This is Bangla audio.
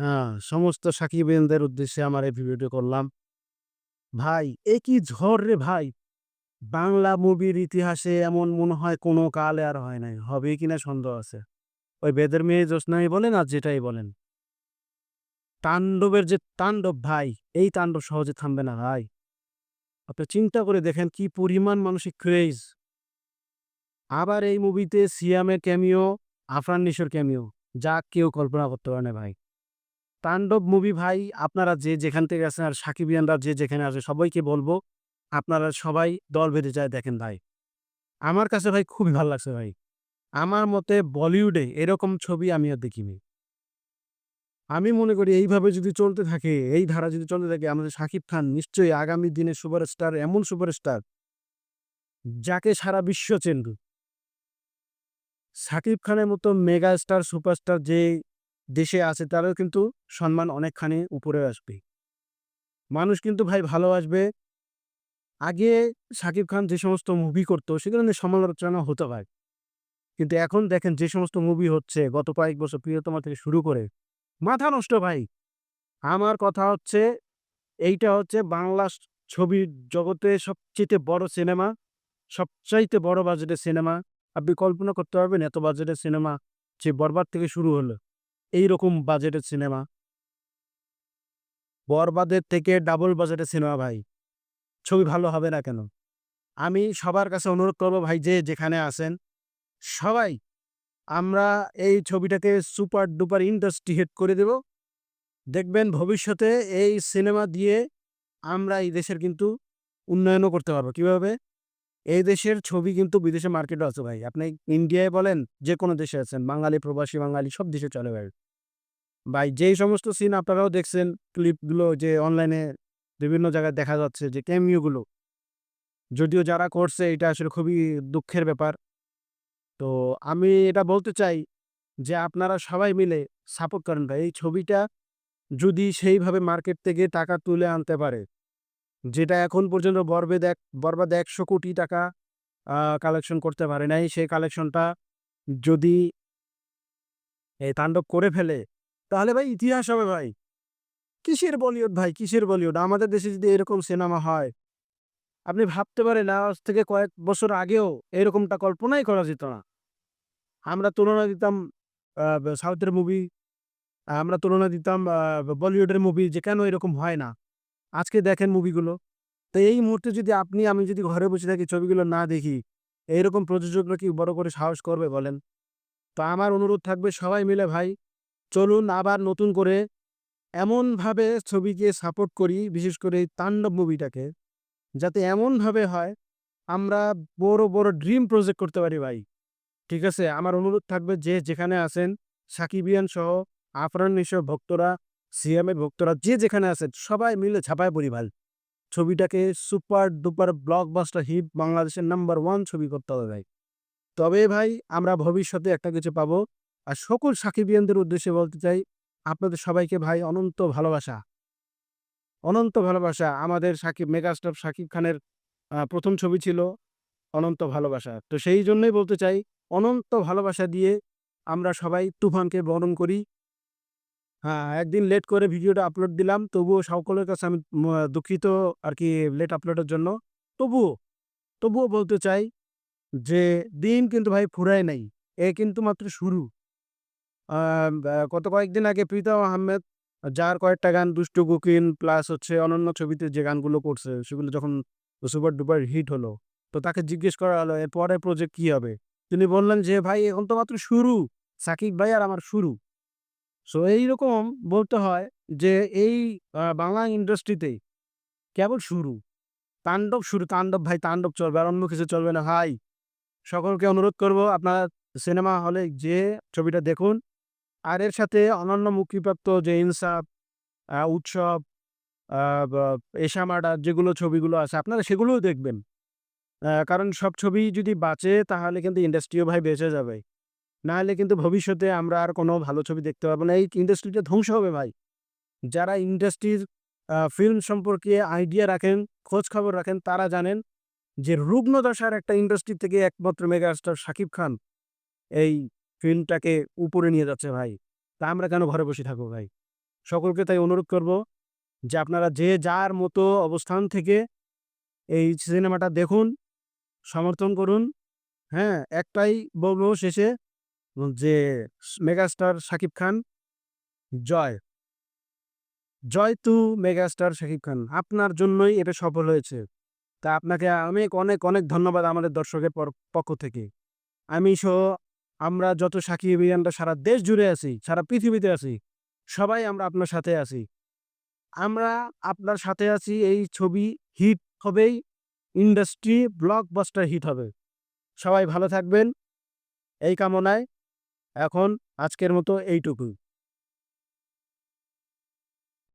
হ্যাঁ, সমস্ত সাকিবিয়ানদের উদ্দেশ্যে আমার এই ভিডিওটি করলাম। ভাই, এ কি ঝড় রে ভাই! বাংলা মুভির ইতিহাসে এমন মনে হয় কোনো কালে আর হয় নাই। হবে কিনা সন্দেহ আছে। ওই বেদের মেয়ে জ্যোৎস্নাই বলেন আর যেটাই বলেন। তাণ্ডবের যে তাণ্ডব ভাই, এই তাণ্ডব সহজে থামবে না ভাই। আপনি চিন্তা করে দেখেন কি পরিমাণ মানসিক ক্রেজ। আবার এই মুভিতে সিয়ামের ক্যামিও, আফরান নিশোর ক্যামিও, যা কেউ কল্পনা করতে পারে না ভাই। তাণ্ডব মুভি ভাই আপনারা যে যেখান থেকে আছেন আর সাকিবিয়ানরা যে যেখানে আছে সবাইকে বলব, আপনারা সবাই দল বেঁধে যায় দেখেন ভাই। আমার কাছে ভাই খুবই ভালো লাগছে ভাই। আমার মতে বলিউডে এরকম ছবি আমি আর দেখিনি। আমি মনে করি এইভাবে যদি চলতে থাকে, এই ধারা যদি চলতে থাকে আমাদের শাকিব খান নিশ্চয়ই আগামী দিনে সুপারস্টার এমন সুপারস্টার যাকে সারা বিশ্ব চেনবে। শাকিব খানের মতো মেগা স্টার, সুপারস্টার যে দেশে আছে তারও কিন্তু সম্মান অনেকখানি উপরে আসবে। মানুষ কিন্তু ভাই ভালোবাসবে। আগে শাকিব খান যে সমস্ত মুভি করত সেগুলো সমালোচনা হতে ভাই। কিন্তু এখন দেখেন যে সমস্ত মুভি হচ্ছে গত কয়েক বছর 'প্রিয়তমা' থেকে শুরু করে, মাথা নষ্ট ভাই। আমার কথা হচ্ছে এইটা হচ্ছে বাংলা ছবির জগতে সবচাইতে বড় সিনেমা, সবচাইতে বড় বাজেটের সিনেমা। আপনি কল্পনা করতে পারবেন এত বাজেটের সিনেমা যে 'বরবাদ' থেকে শুরু হলো। এইরকম বাজেটের সিনেমা। 'বরবাদের' থেকে ডাবল বাজেটের সিনেমা ভাই। ছবি ভালো হবে না কেন? আমি সবার কাছে অনুরোধ করব ভাই যে যেখানে আছেন, সবাই আমরা এই ছবিটাকে সুপার ডুপার ইন্ডাস্ট্রি হিট করে দেব। দেখবেন ভবিষ্যতে এই সিনেমা দিয়ে আমরা এই দেশের কিন্তু উন্নয়নও করতে পারব। কীভাবে? এই দেশের ছবি কিন্তু বিদেশে মার্কেটও আছে ভাই। আপনি ইন্ডিয়ায় বলেন, যেকোনো দেশে আছেন, বাঙালি, প্রবাসী বাঙালি সব দেশে চলে ভাই। ভাই যেই সমস্ত সিন আপনারাও দেখছেন ক্লিপগুলো যে অনলাইনে বিভিন্ন জায়গায় দেখা যাচ্ছে যে ক্যামিওগুলো। যদিও যারা করছে এটা আসলে খুবই দুঃখের ব্যাপার। তো আমি এটা বলতে চাই যে আপনারা সবাই মিলে সাপোর্ট করেন ভাই। এই ছবিটা যদি সেইভাবে মার্কেট থেকে টাকা তুলে আনতে পারে, যেটা এখন পর্যন্ত বরবেদ এক 'বরবাদ' ১০০ কোটি টাকা কালেকশন করতে পারে নাই। সেই কালেকশনটা যদি এই তাণ্ডব করে ফেলে, তাহলে ভাই ইতিহাস হবে ভাই। কিসের বলিউড ভাই, কিসের বলিউড? আমাদের দেশে যদি এরকম সিনেমা হয়, আপনি ভাবতে পারেন আজ থেকে কয়েক বছর আগেও এরকমটা কল্পনাই করা যেত না। আমরা তুলনা দিতাম সাউথের মুভি, আমরা তুলনা দিতাম বলিউডের মুভি যে কেন এরকম হয় না? আজকে দেখেন মুভিগুলো। তো এই মুহূর্তে যদি আপনি আমি যদি ঘরে বসে থাকি ছবিগুলো না দেখি, এইরকম প্রযোজকরা কি বড় করে সাহস করবে বলেন? তো আমার অনুরোধ থাকবে সবাই মিলে ভাই চলুন আবার নতুন করে এমনভাবে ছবিকে সাপোর্ট করি, বিশেষ করে এই তাণ্ডব মুভিটাকে, যাতে এমনভাবে হয় আমরা বড়, বড় ড্রিম প্রজেক্ট করতে পারি ভাই। ঠিক আছে? আমার অনুরোধ থাকবে যে যেখানে আছেন সাকিবিয়ান সহ আফরান নিশোর ভক্তরা, সিয়ামের ভক্তরা যে যেখানে আছেন সবাই মিলে ঝাঁপায় পড়ি ভাই। ছবিটাকে সুপার ডুপার ব্লকবাস্টার হিট বাংলাদেশের নাম্বার ওয়ান ছবি করতে হবে ভাই। তবে ভাই আমরা ভবিষ্যতে একটা কিছু পাবো। আর সকল সাকিবিয়ানদের উদ্দেশ্যে বলতে চাই, আপনাদের সবাইকে ভাই অনন্ত ভালোবাসা। অনন্ত ভালোবাসা। আমাদের সাকিব মেগাস্টার সাকিব খানের ১ম ছবি ছিল 'অনন্ত ভালোবাসা'। তো সেই জন্যই বলতে চাই, অনন্ত ভালোবাসা দিয়ে আমরা সবাই তুফানকে বরণ করি। হ্যাঁ, একদিন লেট করে ভিডিওটা আপলোড দিলাম। তবুও সকলের কাছে আমি দুঃখিত আরকি লেট আপলোডের জন্য। তবুও, তবুও বলতে চাই যে দিন কিন্তু ভাই ফুরায় নাই। এ কিন্তু মাত্র শুরু। আ গত কয়েকদিন আগে প্রীতম আহমেদ যার কয়েকটা গান 'দুষ্টু কোকিল' প্লাস হচ্ছে অনন্য ছবিতে যে গানগুলো করছে সেগুলো যখন সুপার ডুপার হিট হলো, তো তাকে জিজ্ঞেস করা হলো এর পরের প্রজেক্ট কি হবে? তিনি বললেন যে, "ভাই এখন তো মাত্র শুরু। সাকিব ভাই আর আমার শুরু।" সো এইরকম বলতে হয় যে এই বাংলা ইন্ডাস্ট্রিতে কেবল শুরু। তাণ্ডব শুরু, তাণ্ডব ভাই তাণ্ডব চলবে আর অন্য কিছু চলবে না ভাই। সকলকে অনুরোধ করব আপনারা সিনেমা হলে যেয়ে ছবিটা দেখুন। আর এর সাথে অনন্য মুক্তিপ্রাপ্ত যে 'ইনসাফ', 'উৎসব', 'এশা মার্ডার' যেগুলো ছবিগুলো আছে আপনারা সেগুলোও দেখবেন। কারণ সব ছবি যদি বাঁচে তাহলে কিন্তু ইন্ডাস্ট্রিও ভাই বেঁচে যাবে। নাহলে কিন্তু ভবিষ্যতে আমরা আর কোনো ভালো ছবি দেখতে পারব না। এই ইন্ডাস্ট্রিটা ধ্বংস হবে ভাই। যারা ইন্ডাস্ট্রির ফিল্ম সম্পর্কে আইডিয়া রাখেন, খোঁজ খবর রাখেন তারা জানেন যে রুগ্ন দশার একটা ইন্ডাস্ট্রি থেকে একমাত্র মেগাস্টার শাকিব খান এই ফিল্মটাকে উপরে নিয়ে যাচ্ছে ভাই। তা আমরা কেন ঘরে বসে থাকব ভাই? সকলকে তাই অনুরোধ করব যে আপনারা যে যার মতো অবস্থান থেকে এই সিনেমাটা দেখুন সমর্থন করুন হ্যাঁ একটাই বলব শেষে যে মেগাস্টার শাকিব খান, জয়। জয় টু মেগাস্টার শাকিব খান। আপনার জন্যই এটা সফল হয়েছে। তা আপনাকে অনেক অনেক অনেক ধন্যবাদ আমাদের দর্শকের পক্ষ থেকে। আমি সহ আমরা যত সাকিবিয়ানরা সারা দেশ জুড়ে আছি, সারা পৃথিবীতে আছি, সবাই আমরা আপনার সাথে আছি। আমরা আপনার সাথে আছি, এই ছবি হিট হবেই, ইন্ডাস্ট্রি ব্লকবাস্টার হিট হবে। সবাই ভালো থাকবেন। এই কামনায় এখন আজকের মতো এইটুকুই।